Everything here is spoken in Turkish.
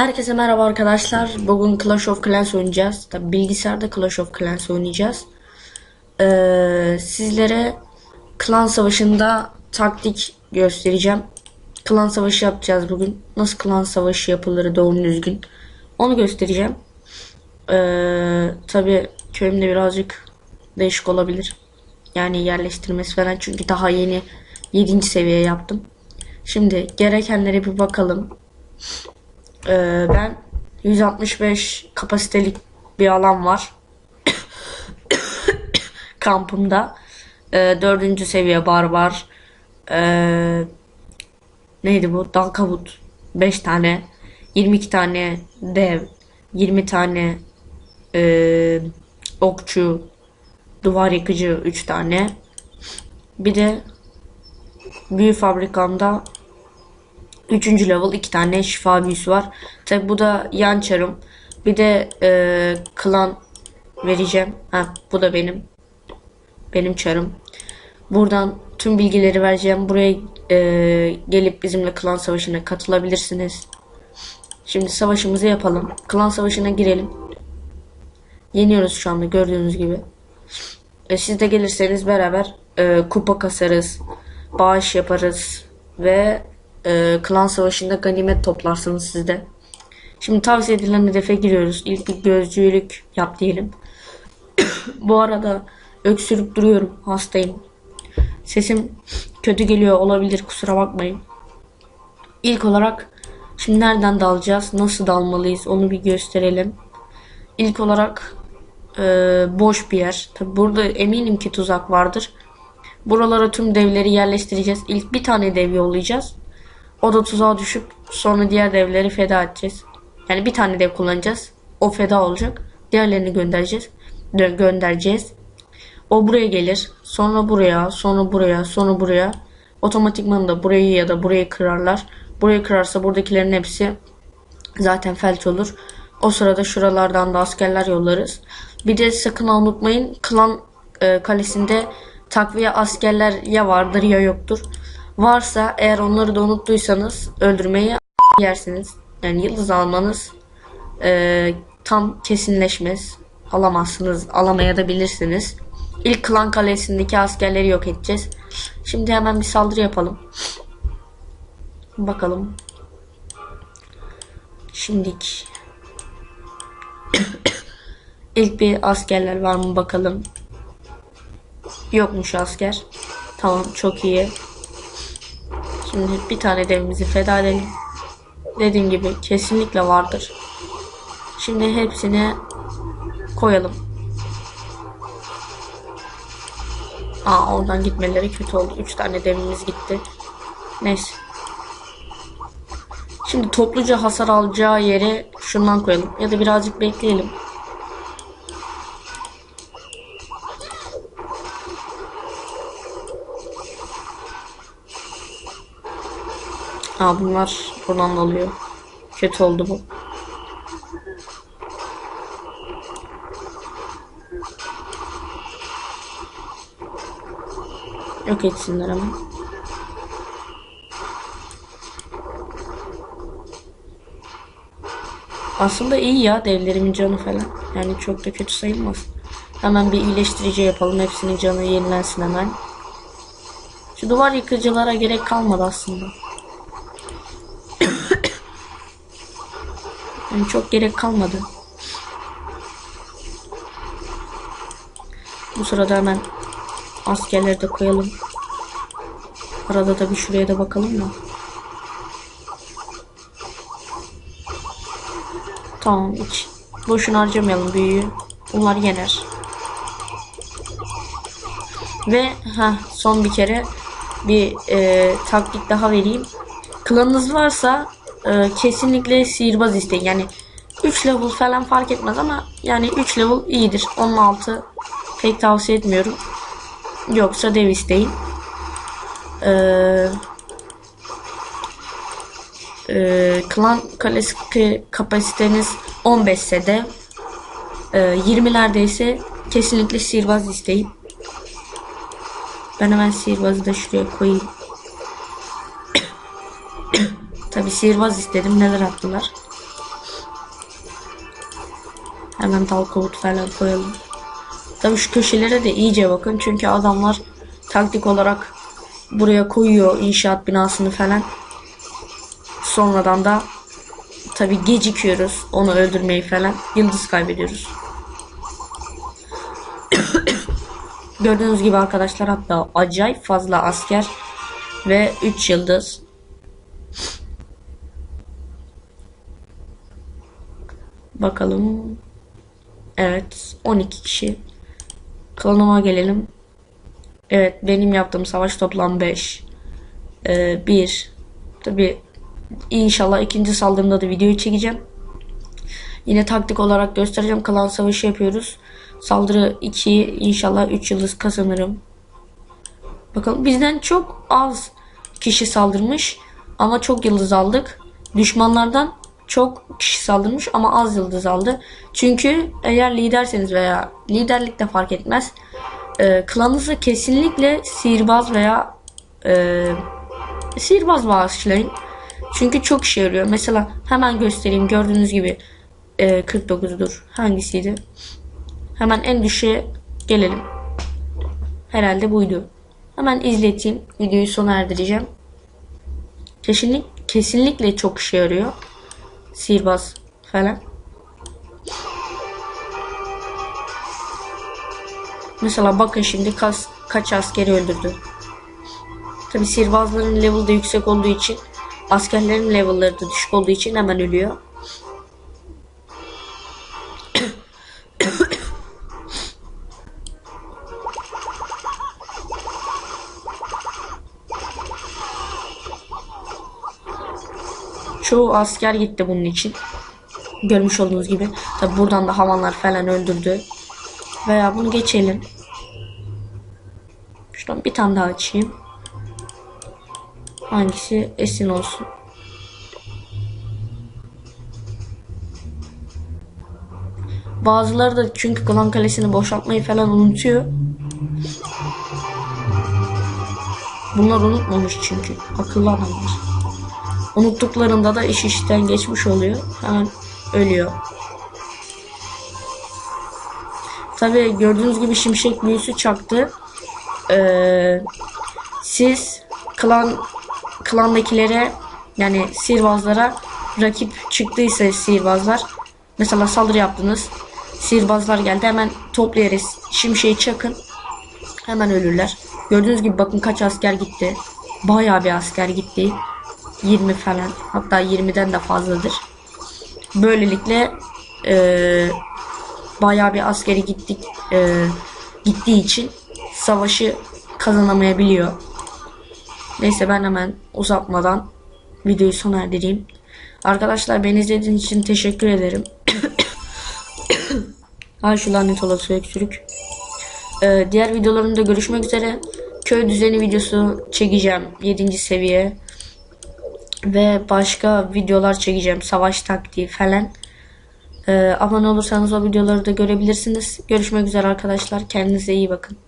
Herkese merhaba arkadaşlar. Bugün Clash of Clans oynayacağız. Tabi bilgisayarda Clash of Clans oynayacağız. Ee, sizlere klan savaşında taktik göstereceğim. Klan savaşı yapacağız bugün. Nasıl klan savaşı yapılır doğru düzgün. Onu göstereceğim. Ee, tabi köyümde birazcık değişik olabilir. Yani yerleştirmesi falan çünkü daha yeni 7. seviye yaptım. Şimdi gerekenlere bir bakalım. Ee, ben 165 kapasitelik bir alan var. Kampımda. Ee, dördüncü seviye barbar. Ee, neydi bu? Dal kavut. 5 tane. 22 tane dev. 20 tane ee, okçu. Duvar yıkıcı 3 tane. Bir de büyü fabrikamda Üçüncü level iki tane şifa büyüsü var. Tabi bu da yan çarım. Bir de e, klan vereceğim. Ha, bu da benim. Benim çarım. Buradan tüm bilgileri vereceğim. Buraya e, gelip bizimle klan savaşına katılabilirsiniz. Şimdi savaşımızı yapalım. Klan savaşına girelim. Yeniyoruz şu anda gördüğünüz gibi. E, siz de gelirseniz beraber e, kupa kasarız. Bağış yaparız. Ve e, klan savaşında ganimet toplarsınız siz de. Şimdi tavsiye edilen hedefe giriyoruz. İlk bir gözcülük yap diyelim. Bu arada öksürüp duruyorum. Hastayım. Sesim kötü geliyor olabilir. Kusura bakmayın. İlk olarak şimdi nereden dalacağız? Nasıl dalmalıyız? Onu bir gösterelim. İlk olarak e, boş bir yer. Tabi burada eminim ki tuzak vardır. Buralara tüm devleri yerleştireceğiz. İlk bir tane dev yollayacağız. O da tuzağa düşüp sonra diğer devleri feda edeceğiz. Yani bir tane dev kullanacağız. O feda olacak. Diğerlerini göndereceğiz. Gö göndereceğiz. O buraya gelir. Sonra buraya, sonra buraya, sonra buraya. Otomatikman da burayı ya da burayı kırarlar. Burayı kırarsa buradakilerin hepsi zaten felç olur. O sırada şuralardan da askerler yollarız. Bir de sakın unutmayın klan e, kalesinde takviye askerler ya vardır ya yoktur. Varsa eğer onları da unuttuysanız öldürmeyi yersiniz. Yani yıldız almanız e, tam kesinleşmez. Alamazsınız. Alamaya da bilirsiniz. İlk klan kalesindeki askerleri yok edeceğiz. Şimdi hemen bir saldırı yapalım. Bakalım. Şimdik. İlk bir askerler var mı bakalım. Yokmuş asker. Tamam çok iyi. Şimdi bir tane devimizi feda edelim. Dediğim gibi kesinlikle vardır. Şimdi hepsini koyalım. Aa oradan gitmeleri kötü oldu. 3 tane devimiz gitti. Neyse. Şimdi topluca hasar alacağı yere şundan koyalım. Ya da birazcık bekleyelim. Ha bunlar buradan da oluyor. Kötü oldu bu. Yok etsinler ama. Aslında iyi ya devlerimin canı falan. Yani çok da kötü sayılmaz. Hemen bir iyileştirici yapalım. Hepsinin canı yenilensin hemen. Şu duvar yıkıcılara gerek kalmadı aslında. Yani çok gerek kalmadı. Bu sırada hemen askerleri de koyalım. Arada da bir şuraya da bakalım mı? Tamam hiç boşuna harcamayalım büyüyü. Bunlar yener. Ve ha son bir kere bir e, taktik daha vereyim. Klanınız varsa e, kesinlikle sihirbaz isteyin. Yani 3 level falan fark etmez ama yani 3 level iyidir. 16 pek tavsiye etmiyorum. Yoksa dev isteyin. Ee, e, klan kalesi kapasiteniz 15 ise de e, 20'lerde ise kesinlikle sihirbaz isteyin. Ben hemen sihirbazı da şuraya koyayım. Tabi sihirbaz istedim. Neler attılar? Hemen dal falan koyalım. Tabii şu köşelere de iyice bakın. Çünkü adamlar taktik olarak buraya koyuyor inşaat binasını falan. Sonradan da tabii gecikiyoruz. Onu öldürmeyi falan. Yıldız kaybediyoruz. Gördüğünüz gibi arkadaşlar hatta acayip fazla asker ve 3 yıldız. Bakalım. Evet 12 kişi. Klanıma gelelim. Evet benim yaptığım savaş toplam 5. Ee, 1. Tabi inşallah ikinci saldırımda da videoyu çekeceğim. Yine taktik olarak göstereceğim. Klan savaşı yapıyoruz. Saldırı 2 inşallah 3 yıldız kazanırım. Bakalım bizden çok az kişi saldırmış ama çok yıldız aldık. Düşmanlardan çok kişi saldırmış ama az yıldız aldı. Çünkü eğer liderseniz veya liderlik de fark etmez. E, klanınıza kesinlikle sihirbaz veya e, sihirbaz bağışlayın. Çünkü çok işe yarıyor. Mesela hemen göstereyim. Gördüğünüz gibi e, 49'dur. Hangisiydi? Hemen en düşüğe gelelim. Herhalde buydu. Hemen izleteyim. Videoyu sona erdireceğim. Kesinlik, kesinlikle çok işe yarıyor. Sihirbaz falan. Mesela bakın şimdi kaç, kaç askeri öldürdü. Tabi sihirbazların level de yüksek olduğu için askerlerin level'ları da düşük olduğu için hemen ölüyor. Çoğu asker gitti bunun için. Görmüş olduğunuz gibi. Tabi buradan da havanlar falan öldürdü. Veya bunu geçelim. Şuradan bir tane daha açayım. Hangisi esin olsun. Bazıları da çünkü klan kalesini boşaltmayı falan unutuyor. Bunlar unutmamış çünkü. Akıllı adamlar. Unuttuklarında da iş işten geçmiş oluyor. Hemen ölüyor. Tabi gördüğünüz gibi şimşek büyüsü çaktı. Ee, siz klan klandakilere yani sihirbazlara rakip çıktıysa sihirbazlar mesela saldırı yaptınız sihirbazlar geldi hemen toplayarız şimşeği çakın hemen ölürler gördüğünüz gibi bakın kaç asker gitti bayağı bir asker gitti 20 falan hatta 20'den de fazladır böylelikle eee bayağı bir askeri gittik e, gittiği için savaşı kazanamayabiliyor. Neyse ben hemen uzatmadan videoyu sona erdireyim. Arkadaşlar beni izlediğiniz için teşekkür ederim. Ay şu lanet olası öksürük. Ee, diğer videolarımda görüşmek üzere. Köy düzeni videosu çekeceğim 7. seviye. Ve başka videolar çekeceğim. Savaş taktiği falan. Ee, abone olursanız o videoları da görebilirsiniz. Görüşmek üzere arkadaşlar. Kendinize iyi bakın.